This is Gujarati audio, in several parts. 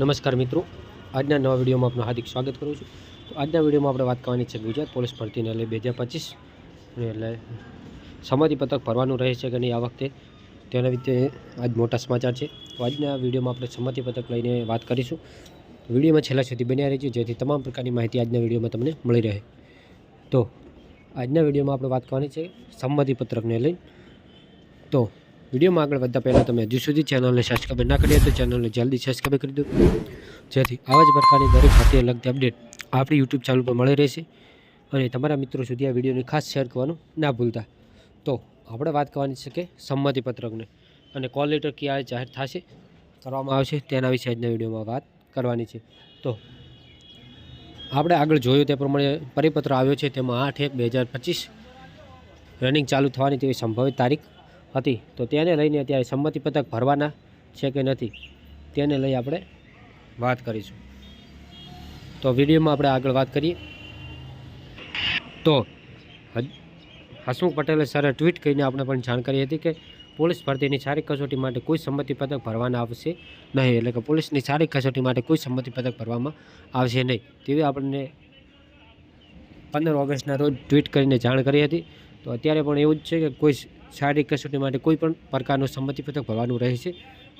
નમસ્કાર મિત્રો. આજના નવા વિડીયોમાં આપનું હાર્દિક સ્વાગત કરું છું. તો આજના વિડીયોમાં આપણે વાત કરવાની છે ગુજરાત પોલીસ ભરતીને લઈ બે હજાર પચીસ એટલે સમાધિપત્રક ભરવાનું રહે છે કે નહીં આ વખતે, તેના વિશે આજ મોટા સમાચાર છે. તો આજના વિડીયોમાં આપણે સમાધિ પતક લઈને વાત કરીશું. વિડીયોમાં છેલ્લા સુધી બન્યા રહેજો, જેથી તમામ પ્રકારની માહિતી આજના વિડીયોમાં તમને મળી રહે. તો આજના વિડીયોમાં આપણે વાત કરવાની છે સંમતિપત્રકને લઈ તો વિડીયોમાં આગળ વધતા પહેલાં તમે હજુ સુધી ચેનલને સબસ્ક્રાઈબ ના કરી તો ચેનલને જલ્દી સબસ્ક્રાઈબ કરી દો. જેથી આવા જ પ્રકારની દરેક સાથે લગતી અપડેટ આપણી યુટ્યુબ ચેનલ પર મળી રહેશે. અને તમારા મિત્રો સુધી આ વિડીયોને ખાસ શેર કરવાનું ના ભૂલતા. તો આપણે વાત કરવાની છે કે સંમતિપત્રકને અને કોલ લેટર ક્યારે જાહેર થશે કરવામાં આવશે તેના વિશે આજના વિડીયોમાં વાત કરવાની છે. તો આપણે આગળ જોયું તે પ્રમાણે પરિપત્ર આવ્યો છે. તેમાં આઠ એક બે હજાર પચીસ રનિંગ ચાલુ થવાની તેવી સંભવિત તારીખ હતી. તો તેને લઈને અત્યારે સંમતિ પત્રક ભરવાના છે કે નથી, તેને લઈ આપણે વાત કરીશું. તો વિડીયોમાં આપણે આગળ વાત કરીએ. તો હસમુખ પટેલે સરે ટ્વીટ કરીને આપણે પણ જાણકારી હતી કે પોલીસ ભરતીની શારીરિક કસોટી માટે કોઈ સંમતિ પત્રક ભરવાના આવશે નહીં, એટલે કે પોલીસની શારીરિક કસોટી માટે કોઈ સંમતિ પત્રક ભરવામાં આવશે નહીં. તેવી આપણને પંદર ઓગસ્ટના રોજ ટ્વીટ કરીને જાણ કરી હતી. તો અત્યારે પણ એવું જ છે કે કોઈ શારીરિક કસોટી માટે કોઈ પણ પ્રકારનું સંમતિપત્રક ભરવાનું રહેશે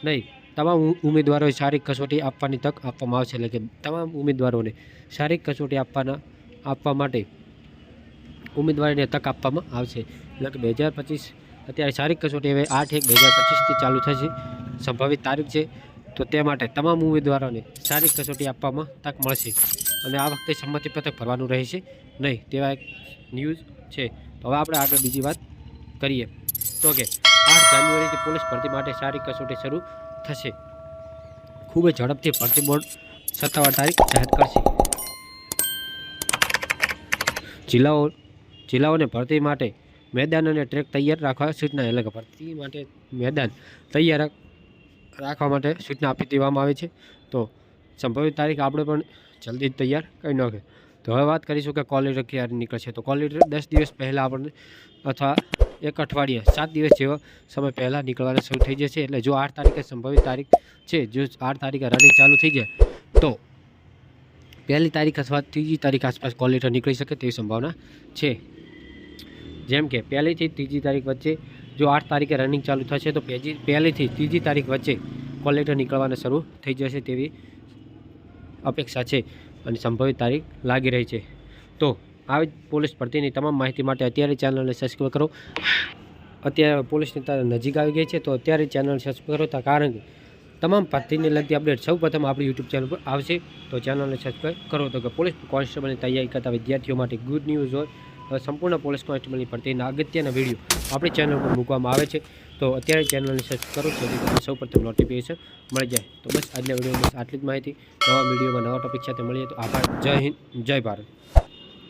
નહીં. તમામ ઉમેદવારોએ શારીરિક કસોટી આપવાની તક આપવામાં આવશે. એટલે કે તમામ ઉમેદવારોને શારીરિક કસોટી આપવાના, આપવા માટે ઉમેદવારોને તક આપવામાં આવશે. એટલે કે બે હજાર પચીસ, અત્યારે શારીરિક કસોટી હવે આઠ એક બે હજાર પચીસથી ચાલુ થશે. સંભવિત તારીખ છે. તો તે માટે તમામ ઉમેદવારોને શારીરિક કસોટી આપવામાં તક મળશે. અને આ વખતે સંમતિપત્રક ભરવાનું રહેશે નહીં. તેવા એક ન્યૂઝ છે. તો હવે આપણે આગળ બીજી વાત કરીએ. તો કે આઠ જાન્યુઆરીથી પોલીસ ભરતી માટે સારી કસોટી શરૂ થશે. ખૂબ જ ઝડપથી ભરતી બોર્ડ સત્તાવાર તારીખ જાહેર કરશે. જિલ્લાઓ, જિલ્લાઓને ભરતી માટે મેદાન અને ટ્રેક તૈયાર રાખવા સૂચના એટલે ભરતી માટે મેદાન તૈયાર રાખવા માટે સૂચના આપી દેવામાં આવે છે. તો સંભવિત તારીખ આપણે પણ જલ્દી જ તૈયાર કરી નાખે તો હવે વાત કરીશું કે કોલ લેટર ક્યારે નીકળશે. તો કોલ લેટર દસ દિવસ પહેલાં આપણને અથવા એક અઠવાડિયા, સાત દિવસ જેવો સમય પહેલાં નીકળવાનું શરૂ થઈ જશે. એટલે જો આઠ તારીખે સંભવિત તારીખ છે, જો આઠ તારીખે રનિંગ ચાલુ થઈ જાય, તો પહેલી તારીખ અથવા ત્રીજી તારીખ આસપાસ કોલ નીકળી શકે તેવી સંભાવના છે. જેમ કે પહેલીથી ત્રીજી તારીખ વચ્ચે જો આઠ તારીખે રનિંગ ચાલુ થશે, તો પહેલી પહેલીથી ત્રીજી તારીખ વચ્ચે કોલ નીકળવાના શરૂ થઈ જશે તેવી અપેક્ષા છે અને સંભવિત તારીખ લાગી રહી છે. તો આવી જ પોલીસ ભરતીની તમામ માહિતી માટે અત્યારે ચેનલને સબસ્ક્રાઈબ કરો. અત્યારે પોલીસની નજીક આવી ગઈ છે, તો અત્યારે ચેનલ સબસ્ક્રાઈબ કરો કારણ કે તમામ ભરતીને લગતી અપડેટ સૌ પ્રથમ આપણી યુટ્યુબ ચેનલ પર આવશે. તો ચેનલને સબસ્ક્રાઈબ કરો તો કે પોલીસ કોન્સ્ટેબલની તૈયારી કરતા વિદ્યાર્થીઓ માટે ગુડ ન્યૂઝ હોય સંપૂર્ણ પોલીસ કોન્સ્ટેબલની ભરતીના અગત્યના વીડિયો આપણી ચેનલ પર મૂકવામાં આવે છે. તો અત્યારે ચેનલને સબસ્ક્રાઈબ કરો, જેથી તમને સૌ પ્રથમ નોટિફિકેશન મળી જાય. તો બસ આજના વિડીયોમાં બસ આટલી જ માહિતી. નવા વિડીયોમાં નવા ટોપિક સાથે મળીએ તો આભાર. જય હિન્દ, જય ભારત.